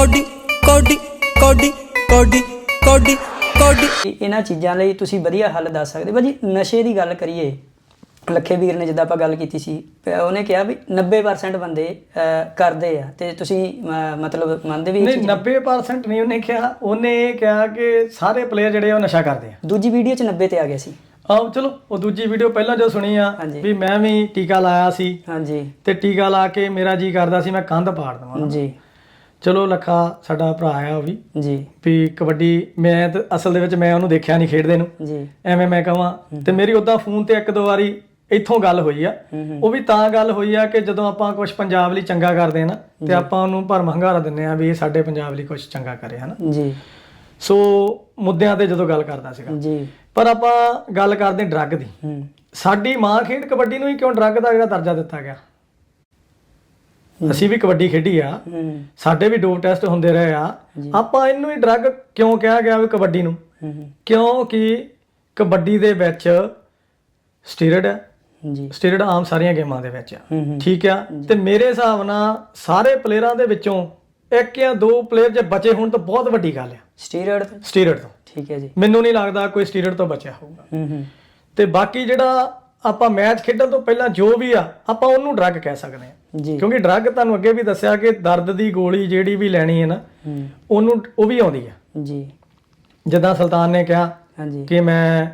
Cody ਕੋਡੀ ਕੋਡੀ ਕੋਡੀ ਕੋਡੀ ਕੋਡੀ। ਇਹ- ਇਹਨਾਂ ਚੀਜ਼ਾਂ ਲਈ ਤੁਸੀਂ ਵਧੀਆ ਹੱਲ ਦੱਸ ਸਕਦੇ ਭਾਜੀ ਨਸ਼ੇ ਦੀ ਗੱਲ ਕਰੀਏ ਲੱਖੇ ਵੀਰ ਨੇ ਜਿੱਦਾਂ ਆਪਾਂ ਗੱਲ ਕੀਤੀ ਸੀ ਉਹਨੇ ਕਿਹਾ ਵੀ 90% ਬੰਦੇ ਕਰਦੇ ਆ। ਤੇ ਤੁਸੀਂ ਮਤਲਬ ਮੰਨਦੇ ਵੀ ਨਹੀਂ ਚੀਜ਼? 90% ਨਹੀਂ ਉਹਨੇ ਕਿਹਾ। ਉਹਨੇ ਇਹ ਕਿਹਾ ਕਿ ਸਾਰੇ ਪਲੇਅਰ ਜਿਹੜੇ ਉਹ ਨਸ਼ਾ ਕਰਦੇ ਆ। ਦੂਜੀ ਵੀਡੀਓ 'ਚ 90 ਤੇ ਆ ਗਿਆ ਸੀ। ਆਓ ਚਲੋ ਉਹ ਦੂਜੀ ਵੀਡੀਓ ਪਹਿਲਾਂ ਜੋ ਸੁਣੀ ਆ। ਵੀ ਮੈਂ ਵੀ ਟੀਕਾ ਲਾਇਆ ਸੀ। ਹਾਂਜੀ। ਤੇ ਟੀਕਾ ਲਾ ਕੇ ਮੇਰਾ ਜੀ ਕਰਦਾ ਸੀ ਮੈਂ ਕੰਧ ਪਾੜ ਦਵਾਂ। ਜੀ। ਚਲੋ ਲੱਖਾ ਸਾਡਾ ਭਰਾ ਆ ਉਹ ਵੀ। ਜੀ। ਵੀ ਕਬੱਡੀ ਮੈਂ ਤਾਂ ਅਸਲ ਦੇ ਵਿੱਚ ਮੈਂ ਉਹਨੂੰ ਦੇਖਿਆ ਨਹੀਂ ਖੇਡਦੇ ਨੂੰ। ਜੀ। ਐਵੇਂ ਮੈਂ ਕਹਾਂ ਤੇ ਮੇਰੀ ਉਦਾਂ ਫੋਨ ਤੇ ਇੱਕ ਦੋ ਵਾਰੀ ਇੱਥੋਂ ਗੱਲ ਹੋਈ ਆ। ਉਹ ਵੀ ਤਾਂ ਗੱਲ ਹੋਈ ਆ ਕਿ ਜਦੋਂ ਆਪਾਂ ਕੁਝ ਪੰਜਾਬ ਲਈ ਚੰਗਾ ਕਰਦੇ ਆ ਨਾ ਤੇ ਆਪਾਂ ਉਹਨੂੰ ਭਰਮ ਹੰਗਾਰਾ ਦਿੰਨੇ ਆ ਵੀ ਇਹ ਸਾਡੇ ਪੰਜਾਬ ਲਈ ਕੁਝ ਚੰਗਾ ਕਰੇ ਹਨਾ। ਜੀ। ਸੋ ਮੁੱਦਿਆਂ ਤੇ ਜਦੋਂ ਗੱਲ ਕਰਦਾ ਸੀਗਾ। ਜੀ। ਪਰ ਆਪਾਂ ਗੱਲ ਕਰਦੇ ਡਰੱਗ ਦੀ। ਸਾਡੀ ਮਾਂ ਖੇਡ ਕਬੱਡੀ ਨੂੰ ਹੀ ਕਿਉਂ ਡਰੱਗ ਦਾ ਜਿਹੜਾ ਦਰਜਾ ਦਿੱਤਾ ਗਿਆ? ਅਸੀਂ ਵੀ ਕਬੱਡੀ ਖੇਡੀ ਆ। ਸਾਡੇ ਵੀ ਡੋਪ ਟੈਸਟ ਹੁੰਦੇ ਰਹੇ ਆ। ਆਪਾਂ ਇਹਨੂੰ ਹੀ ਡਰੱਗ ਕਿਉਂ ਕਿਹਾ ਗਿਆ ਵੀ ਕਬੱਡੀ ਨੂੰ? ਕਿਉਂਕਿ ਕਬੱਡੀ ਦੇ ਵਿੱਚ ਸਟੀਰੋਇਡ ਹੈ। ਜੀ। ਸਟੀਰੋਇਡ ਆਮ ਸਾਰੀਆਂ ਗੇਮਾਂ ਦੇ ਵਿੱਚ ਆ। ਠੀਕ ਆ? ਤੇ ਮੇਰੇ ਹਿਸਾਬ ਨਾਲ ਸਾਰੇ ਪਲੇਅਰਾਂ ਦੇ ਵਿੱਚੋਂ ਇੱਕ ਜਾਂ ਦੋ ਪਲੇਅਰ ਜੇ ਬਚੇ ਹੋਣ ਤਾਂ ਬਹੁਤ ਵੱਡੀ ਗੱਲ ਆ। ਸਟੀਰੋਇਡ ਸਟੀਰੋਇਡ ਤੋਂ। ਠੀਕ ਹੈ ਜੀ। ਮੈਨੂੰ ਨਹੀਂ ਲੱਗਦਾ ਕੋਈ ਸਟੀਰੋਇਡ ਤੋਂ ਬਚਿਆ ਹੋਊਗਾ। ਹੂੰ ਹੂੰ। ਤੇ ਬਾਕੀ ਜਿਹੜਾ ਆਪਾਂ ਮੈਚ ਖੇਡਣ ਤੋਂ ਪਹਿਲਾਂ ਜੋ ਵੀ ਆ ਆਪਾਂ ਉਹਨੂੰ ਡਰੱਗ ਕਹਿ ਸਕਦੇ ਹਾਂ। ਜੀ। ਕਿਉਂਕਿ ਡਰੱਗ ਤੁਹਾਨੂੰ ਅੱਗੇ ਵੀ ਦੱਸਿਆ ਕਿ ਦਰਦ ਦੀ ਗੋਲੀ ਜਿਹੜੀ ਵੀ ਲੈਣੀ ਹੈ ਨਾ ਹੂੰ। ਉਹਨੂੰ ਉਹ ਵੀ ਆਉਂਦੀ ਆ। ਜੀ। ਜਿੱਦਾਂ ਸੁਲਤਾਨ ਨੇ ਕਿਹਾ ਹਾਂਜੀ। ਕਿ ਮੈਂ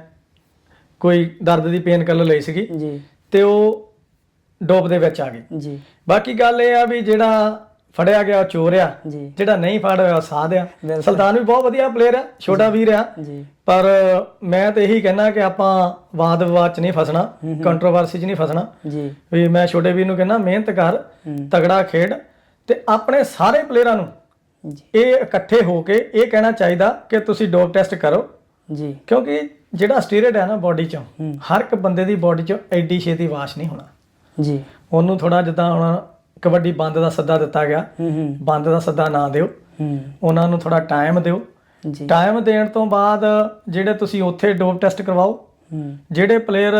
ਕੋਈ ਦਰਦ ਦੀ ਪੇਨ ਕਿਲਰ ਲਈ ਸੀਗੀ ਜੀ। ਤੇ ਉਹ ਡੋਪ ਦੇ ਵਿੱਚ ਆ ਗਈ। ਜੀ। ਬਾਕੀ ਗੱਲ ਇਹ ਆ ਵੀ ਜਿਹੜਾ ਫੜਿਆ ਗਿਆ ਉਹ ਚੋਰ ਆ। ਜੀ। ਜਿਹੜਾ ਨਹੀਂ ਫੜ ਹੋਇਆ ਉਹ ਸਾਧ ਆ। ਬਿਲਕੁਲ। ਸੁਲਤਾਨ ਵੀ ਬਹੁਤ ਵਧੀਆ ਪਲੇਅਰ ਆ ਛੋਟਾ ਵੀਰ ਆ। ਜੀ। ਪਰ ਮੈਂ ਤੇ ਇਹੀ ਕਹਿਣਾ ਕਿ ਆਪਾਂ ਵਾਦ ਵਿਵਾਦ ਚ ਨਹੀਂ ਫਸਣਾ ਕੰਟਰੋਵਰਸੀ ਚ ਨਹੀਂ ਫਸਣਾ। ਜੀ। ਵੀ ਮੈਂ ਛੋਟੇ ਵੀਰ ਨੂੰ ਕਹਿੰਦਾ ਮਿਹਨਤ ਕਰ ਹੂੰ। ਤਗੜਾ ਖੇਡ ਤੇ ਆਪਣੇ ਸਾਰੇ ਪਲੇਅਰਾਂ ਨੂੰ ਜੀ। ਇਹ ਇਕੱਠੇ ਹੋ ਕੇ ਇਹ ਕਹਿਣਾ ਚਾਹੀਦਾ ਕਿ ਤੁਸੀਂ ਡੋਪ ਟੈਸਟ ਕਰੋ। ਜੀ। ਕਿਉਂਕਿ ਜਿਹੜਾ ਸਟੀਰੋਇਡ ਹੈ ਨਾ ਬਾਡੀ ਚੋਂ ਹੂੰ। ਹਰ ਇੱਕ ਬੰਦੇ ਦੀ ਬਾਡੀ ਚੋਂ ਐਡੀ ਛੇਤੀ ਵਾਸ਼ ਨਹੀਂ ਹੋਣਾ। ਜੀ। ਉਹਨੂੰ ਥੋੜਾ ਜਿੱਦਾਂ ਹੁਣ ਕਬੱਡੀ ਬੰਦ ਦਾ ਸੱਦਾ ਦਿੱਤਾ ਗਿਆ। ਹੂੰ ਹੂੰ। ਬੰਦ ਦਾ ਸੱਦਾ ਨਾ ਦਿਓ। ਹੂੰ। ਉਹਨਾਂ ਨੂੰ ਥੋੜਾ ਟਾਈਮ ਦਿਓ। ਜੀ। ਟਾਈਮ ਦੇਣ ਤੋਂ ਬਾਅਦ ਜਿਹੜੇ ਤੁਸੀਂ ਉੱਥੇ ਡੋਪ ਟੈਸਟ ਕਰਵਾਓ ਹੂੰ। ਜਿਹੜੇ player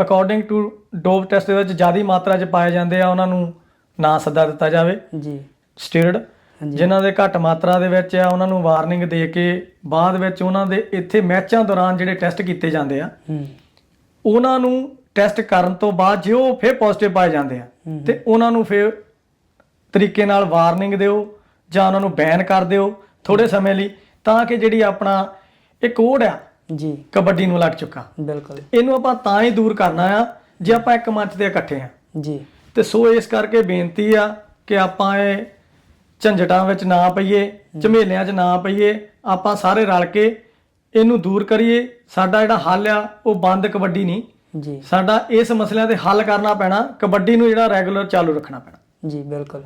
according to dope test ਦੇ ਵਿੱਚ ਜ਼ਿਆਦੀ ਮਾਤਰਾ 'ਚ ਪਾਏ ਜਾਂਦੇ ਆ ਉਹਨਾਂ ਨੂੰ ਨਾ ਸੱਦਾ ਦਿੱਤਾ ਜਾਵੇ। ਜੀ। ਸਟੀਰੋਇਡ ਹਾਂਜੀ। ਜਿਨ੍ਹਾਂ ਦੇ ਘੱਟ ਮਾਤਰਾ ਦੇ ਵਿੱਚ ਆ ਉਹਨਾਂ ਨੂੰ ਵਾਰਨਿੰਗ ਦੇ ਕੇ ਬਾਅਦ ਵਿੱਚ ਉਹਨਾਂ ਦੇ ਇੱਥੇ ਮੈਚਾਂ ਦੌਰਾਨ ਜਿਹੜੇ ਟੈਸਟ ਕੀਤੇ ਜਾਂਦੇ ਆ ਹੂੰ। ਉਹਨਾਂ ਨੂੰ ਟੈਸਟ ਕਰਨ ਤੋਂ ਬਾਅਦ ਜੇ ਉਹ ਫਿਰ ਪੋਜ਼ਿਟਿਵ ਪਾਏ ਜਾਂਦੇ ਆ। ਤੇ ਉਹਨਾਂ ਨੂੰ ਫਿਰ ਤਰੀਕੇ ਨਾਲ ਵਾਰਨਿੰਗ ਦਿਓ ਜਾਂ ਉਹਨਾਂ ਨੂੰ ਬੈਨ ਕਰ ਦਿਓ ਥੋੜੇ ਸਮੇਂ ਲਈ ਤਾਂ ਕਿ ਜਿਹੜੀ ਆਪਣਾ ਇਹ ਕੋਡ ਆ ਜੀ। ਕਬੱਡੀ ਨੂੰ ਲੱਗ ਚੁੱਕਾ। ਬਿਲਕੁਲ। ਇਹਨੂੰ ਆਪਾਂ ਤਾਂ ਹੀ ਦੂਰ ਕਰਨਾ ਆ ਜੇ ਆਪਾਂ ਇੱਕ ਮੰਚ ਤੇ ਇਕੱਠੇ ਆ। ਜੀ। ਤੇ ਸੋ ਇਸ ਕਰਕੇ ਬੇਨਤੀ ਆ ਕਿ ਆਪਾਂ ਇਹ ਝੰਜਟਾਂ ਵਿੱਚ ਨਾ ਪਈਏ ਝਮੇਲਿਆਂ 'ਚ ਨਾ ਪਈਏ ਆਪਾਂ ਸਾਰੇ ਰਲ ਕੇ ਇਹਨੂੰ ਦੂਰ ਕਰੀਏ। ਸਾਡਾ ਜਿਹੜਾ ਹੱਲ ਆ ਉਹ ਬੰਦ ਕਬੱਡੀ ਨਹੀਂ ਜੀ। ਸਾਡਾ ਇਸ ਮਸਲਿਆਂ ਤੇ ਹੱਲ ਕਰਨਾ ਪੈਣਾ ਕਬੱਡੀ ਨੂੰ ਜਿਹੜਾ ਰੈਗੂਲਰ ਚਾਲੂ ਰੱਖਣਾ ਪੈਣਾ। ਜੀ ਬਿਲਕੁਲ।